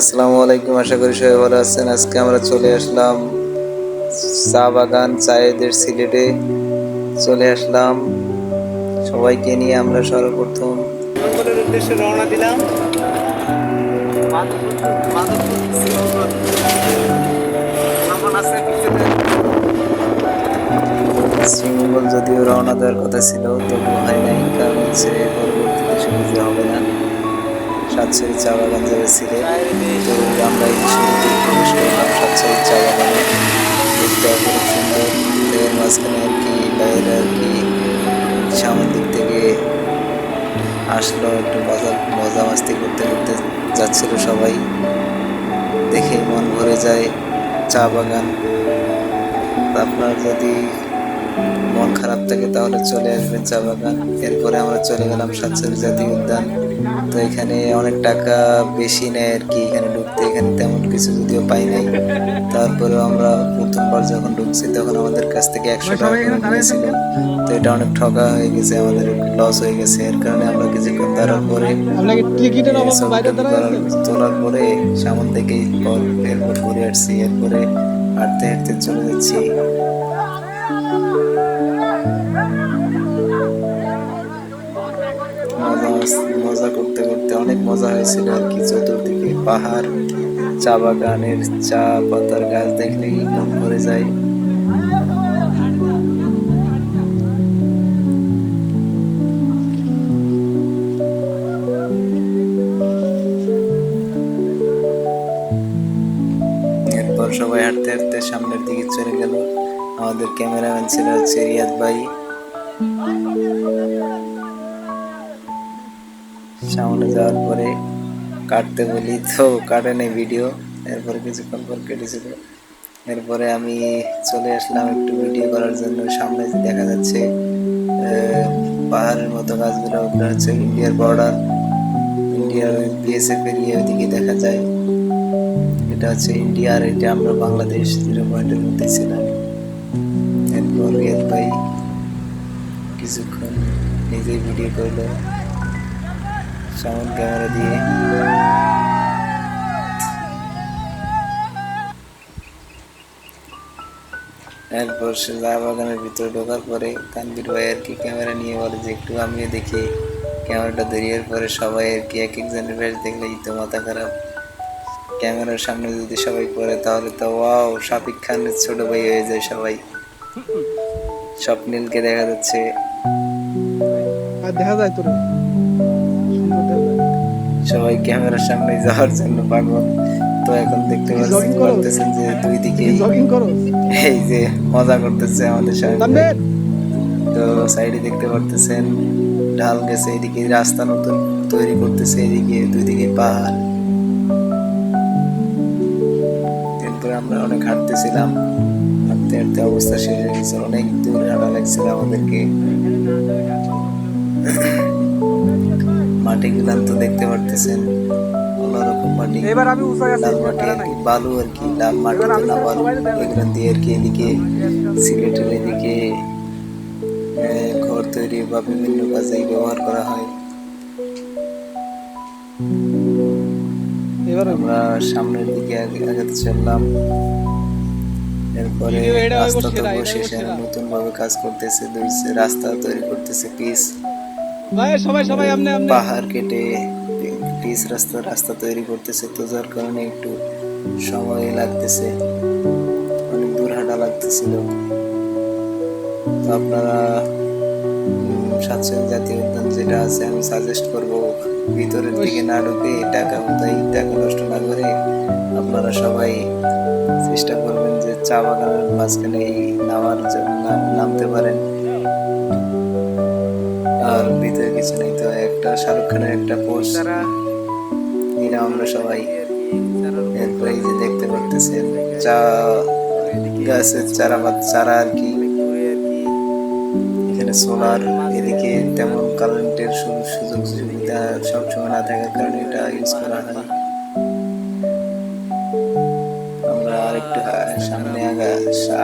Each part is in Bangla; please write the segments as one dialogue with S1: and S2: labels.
S1: আসসালামু আলাইকুম আশা করি সবাই ভালো আছেন। আজকে আমরা চলে আসলাম চা বাগান চায়েদের সিলেটে। চলে আসলাম। সবাইকে নিয়ে আমরা সর্বপ্রথম উদ্দেশ্যে রওনা দিলাম। শ্রীমঙ্গল যদিও রওনা দেওয়ার কথা ছিল তবু হয় নাই কারণ হচ্ছে পরবর্তীতে সুবিধা হবে না। সাতছড়ি চা বাগান যাবে সিলেট তো আমরা এই শুরুতে প্রবেশ করলাম সাতছড়ি চা বাগানে দেখতে অপরূপ সুন্দর। এর মাঝখানে আর কি, বাইরে আর কি, সামনের দিক থেকে আসলো, একটু মজা মজা মাস্তি করতে করতে যাচ্ছিল সবাই। দেখে মন ভরে যায় চা বাগান। আপনার যদি মন খারাপ থাকে তাহলে চলে আসবেন চা বাগান। এরপরে আমরা চলে গেলাম সাতছড়ি জাতীয় উদ্যান। তো এখানে অনেক টাকা বেশি নেয় আর কি। এখানে ঢুকতে এখানে তেমন কিছু যদিও পাই নাই। তারপরেও আমরা প্রথমবার যখন ঢুকছি তখন আমাদের কাছ থেকে একশো টাকা নিয়েছিল। তো এটা অনেক ঠকা হয়ে গেছে আমাদের লস হয়ে গেছে। এর কারণে আমরা কিছুক্ষণ দাঁড়ার পরে? তোলার পরে সামন থেকে পর এরপর ঘুরে আসছি। এরপরে হাঁটতে হাঁটতে চলে যাচ্ছি। অনেক মজা হয়েছিল আর কি চতুর্দিকে পাহাড়, চা বাগানের চা পাতার গাছ দেখলেই মন ভরে যায়। এরপর সবাই হাঁটতে হাঁটতে সামনের দিকে চলে গেল। আমাদের ক্যামেরাম্যান ছিল হচ্ছে রিয়াদ ভাই। সামনে যাওয়ার পরে কাটতে বলি। তো কাটে নেই ভিডিও এরপরে কিছুক্ষণ পর কেটেছিল। এরপরে আমি চলে আসলাম একটু ভিডিও করার জন্য। সামনে যে দেখা যাচ্ছে পাহাড়ের মতো গাছগুলো ওগুলো হচ্ছে ইন্ডিয়ার বর্ডার ইন্ডিয়ার বিএসএফ এর ইয়ে ওইদিকে দেখা যায়। এটা হচ্ছে ইন্ডিয়া আর এটা আমরা বাংলাদেশ জিরো পয়েন্টের মধ্যে ছিলাম। এরপর ভাই, কিছুক্ষণ নিজেই ভিডিও করল। সাউন্ড ক্যামেরা দিয়ে। এরপর সে চা বাগানের ভিতরে ঢোকার পরে তানবির ভাই আর কি ক্যামেরা নিয়ে বলে যে, একটু আমিও দেখি। ক্যামেরাটা ধরিয়ে পরে সবাই আর কি এক একজনের বেশ দেখলেই তো মাথা খারাপ। ক্যামেরার সামনে যদি সবাই পড়ে, তাহলে তো ওয়াও শাকিব খানের ছোট ভাই হয়ে যায় সবাই। স্বপ্নিলকে দেখা যাচ্ছে।
S2: দেখা যায় যায়।
S1: সবাই ক্যামেরার সামনে যাওয়ার জন্য পাগল। তো এখন দেখতে পাচ্ছেন যে দুই দিকে এই যে মজা করতেছে আমাদের সামনে। তো সাইডে দেখতে পারতেছেন ঢাল গেছে এদিকে রাস্তা নতুন তৈরি করতেছে এদিকে দুই দিকে পাহাড়। আমরা অনেক হাঁটতেছিলাম হাঁটতে হাঁটতে অবস্থা শেষ হয়ে গেছে অনেক দূর হাঁটা লাগছিল আমাদেরকে। মাটি গুলান তো দেখতে পারতেছেন। মাটি
S2: এবার আমি
S1: লাল মাটি আর কি বালু আর কি লাল মাটি না বালু এগুলো দিয়ে আর কি এদিকে সিলেটের এদিকে ঘর তৈরি বা বিভিন্ন কাজে ব্যবহার করা হয়।
S2: এবার
S1: আমরা সামনের দিকে আগে- আগাতে চললাম। এরপরে রাস্তা তো নতুন ভাবে কাজ করতেছে দুই রাস্তা তৈরি করতেছে পিস। পাহাড় কেটে পিস রাস্তা রাস্তা তৈরি করতেছে। তো যার কারণে একটু সময় লাগতেছে। অনেক দূর হাঁটা লাগতেছিল। আপনারা জাতীয় উদ্যান যেটা আছে, আমি সাজেস্ট করব, ভিতরের দিকে না ঢুকে টাকা টাকা নষ্ট না করে আপনারা সবাই চেষ্টা করবেন যে চা বাগানের মাঝখানে নামার জন্য নামতে পারেন। আর ভিতরে কিছু নেই তো, একটা শাহরুখ খানের একটা পোস্ট নিলাম আমরা সবাই। এরপরে এই যে দেখতে পারতেছেন, চা গাছের চারা বা চারা আর কি। এখানে সোলার এদিকে তেমন কারেন্টের সুযোগ সুবিধা সবসময় না থাকার কারণে এটা ইউজ করা হয়। আমরা আরেকটু সামনে আগা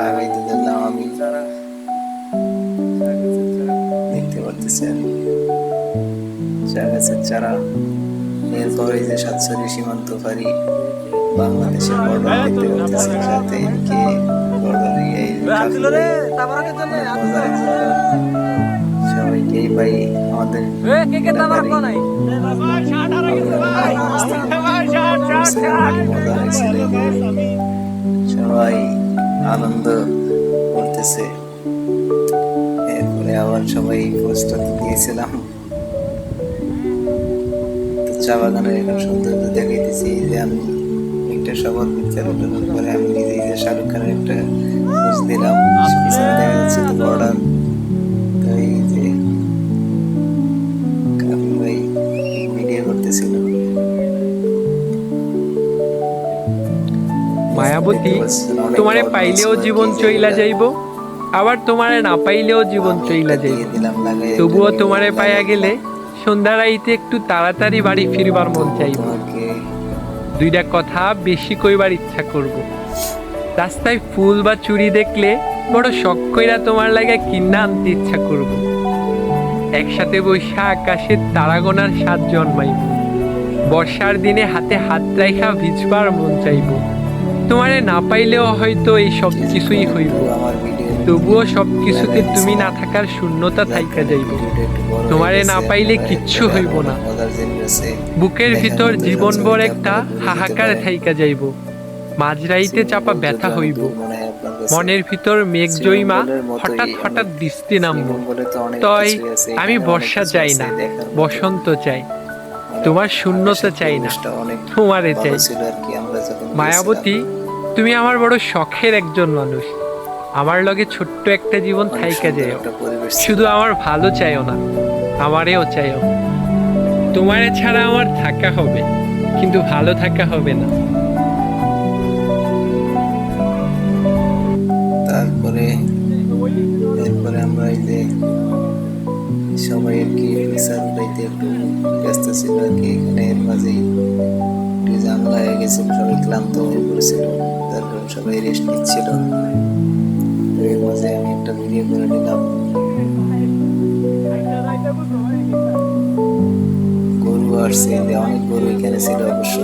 S1: আগাইতে গেলাম আমি। দেখতে চা গাছের চারা যে সাতছড়ি সীমান্ত ফাঁড়ি বাংলাদেশের বর্ডার দেখতে পাচ্ছি সাথে এদিকে বর্ডারে এই। সবাইকেই পাই আমাদের সবাই আনন্দ করতেছে। এরপরে আবার সবাই পোস্টার দিয়েছিলাম। তো চা বাগানের এখন সৌন্দর্য দেখাইতেছি যে আমি একটা শপথ পিকচার ওঠানোর পরে আমি নিজে যে শাহরুখ খানের একটা পোজ দিলাম। পিছনে দেখা যাচ্ছে তো বর্ডার। তো এই যে কাকুর ভাই ভিডিও করতেছিল।
S3: মায়াবতী তোমারে পাইলেও জীবন চইলা। যাইব। আবার তোমারে না পাইলেও জীবন চইলা যাইব। তবুও তোমারে পাইয়া গেলে সন্ধ্যা রাইতে একটু তাড়াতাড়ি বাড়ি ফিরবার মন চাইব। দুইটা কথা বেশি কইবার ইচ্ছা করব। রাস্তায় ফুল বা চুরি দেখলে বড় শখ কইরা তোমার লাগে কিনা আনতে ইচ্ছা করব। একসাথে বৈশা আকাশে তারাগোনার স্বাদ জন্মাইব। বর্ষার দিনে হাতে হাত রাইখা ভিজবার মন চাইব। তোমারে না পাইলেও হয়তো এই সব কিছুই হইব।
S1: আমার ভিডিও
S3: তবুও সব কিছুতে তুমি না থাকার শূন্যতা থাইকা যাইব। তোমারে না পাইলে কিচ্ছু হইব না। বুকের ভিতর জীবনভর একটা হাহাকার থাইকা যাইব। মাঝরাইতে চাপা ব্যথা হইব। মনের ভিতর মেঘ জইমা হঠাৎ হঠাৎ বৃষ্টি নামবো। তয় আমি বর্ষা চাই না, বসন্ত চাই। তোমার শূন্যতা চাই না, তোমারে চাই। মায়াবতী, তুমি আমার বড় শখের একজন মানুষ। আমার লগে ছোট্ট একটা জীবন থাইকা যায় শুধু আমার ভালো চাইও না আমারেও চাইও। তোমারে ছাড়া আমার থাকা হবে কিন্তু ভালো থাকা হবে না।
S1: তারপরে এরপরে আমরা এই যে সবাই আর কি বিচার উঠাইতে একটু ব্যস্ত ছিল আর কি এখানে এর মাঝেই একটু ঝামেলা হয়ে গেছিল সবাই ক্লান্ত হয়ে পড়েছিল। তার কারণ সবাই রেস্ট নিচ্ছিল এর মাঝে আমি একটা ভিডিও করে নিলাম। গরু আসছে অনেক গরু এখানে ছিল অবশ্য।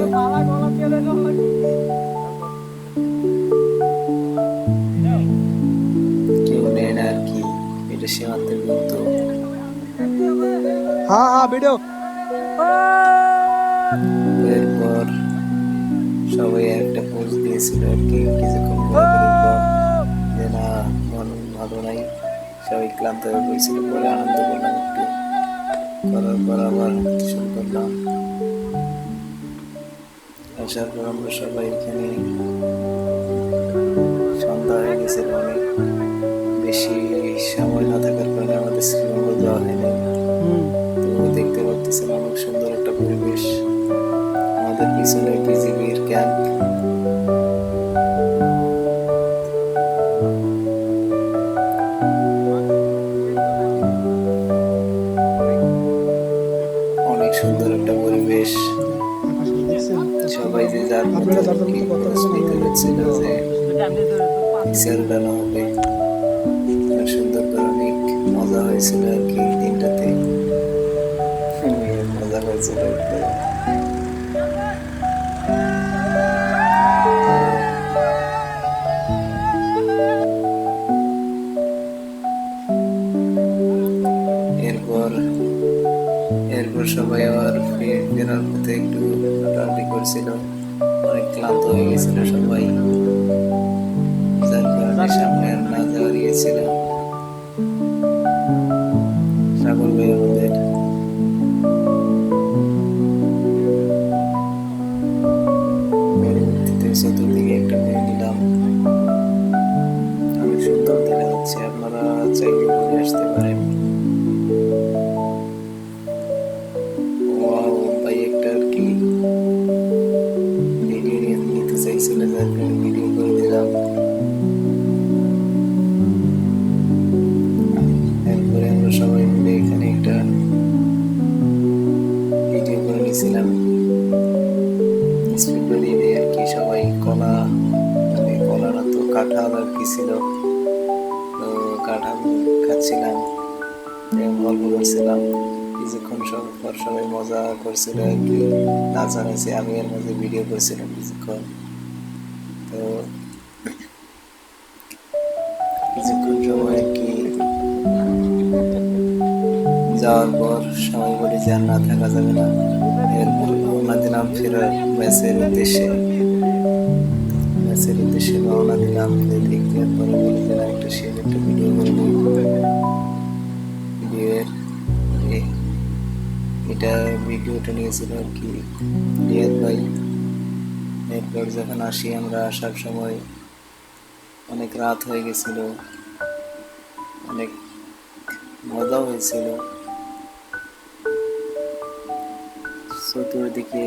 S1: কেউ নেয় না আর কি এটা সীমান্তের গুরুত্ব।
S2: হ্যাঁ হ্যাঁ ভিডিও
S1: এরপর সবাই একটা পোজ দিয়েছিল আর কি কিছুক্ষণ মন সবাই ক্লান্ত হয়ে পড়েছিল পরে আনন্দ করলাম একটু। করার পর আবার শুরু করলাম। আসার পর আমরা সবাই এখানে সন্ধ্যা হয়ে গেছিল অনেক বেশি সময় না থাকার কারণে আমাদের শ্রীমঙ্গ যাওয়া হয়নি। তো দেখতে পাচ্ছেন অনেক সুন্দর একটা পরিবেশ। আমাদের পিছনে বিজিবির ক্যাম্প যার মতো
S2: কথা
S1: অনেক মজা হয়েছিল আর কি মজা হয়েছিল এরপর এরপর সবাই আবার ফেরার পথে একটু হাঁটাহাঁটি করছিল। ক্লান্ত হয়ে গেছিল সবাই। সামনে না যাওয়ার ছিল তো কাঁঠাল খাচ্ছিলাম গল্প করছিলাম। কিছুক্ষণ সব পর সবাই মজা করছিল আর কি নাচানাচি আমি এর মধ্যে ভিডিও করছিলাম কিছুক্ষণ। তো কিছুক্ষণ সময় কি যাওয়ার পর সবাই বলি যে আর না থাকা যাবে না। এরপর রওনা দিলাম ফেরার ম্যাচের উদ্দেশ্যে ম্যাচের উদ্দেশ্যে রওনা দিলাম। দেখতে পরে যে একটা শেয়ার একটা ভিডিও করে নিই। ভিডিওর এটা ভিডিওটা নিয়েছিল আর কি রিয়াদ ভাই। এরপর যখন আসি আমরা আসার সময় অনেক রাত হয়ে গেছিল। অনেক মজাও হয়েছিল। চতুর্দিকে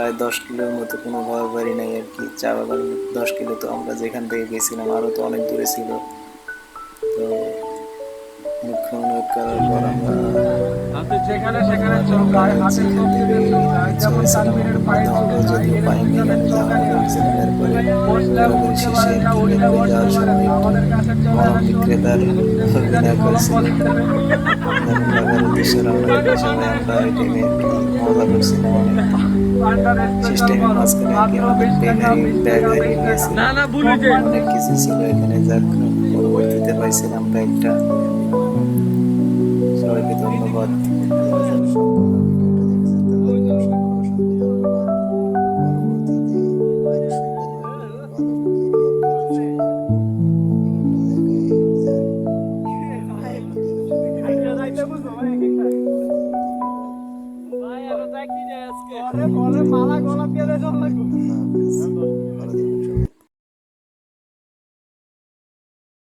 S1: প্রায় দশ কিলোর মতো কোনো ঘর বাড়ি নাই আর কি। চা বাগান দশ কিলো তো আমরা যেখান থেকে গেছিলাম, আরও তো অনেক দূরে ছিল। তো
S2: যেখানে সেখানে
S1: বিক্রেতার অভিনয় আমরা ওই মজা করছিলাম শেষ টাইমে মাঝখানে কি আমাদের অনেক কিছু ছিল এখানে যাক পরবর্তীতে পাইছিলাম ব্যাগটা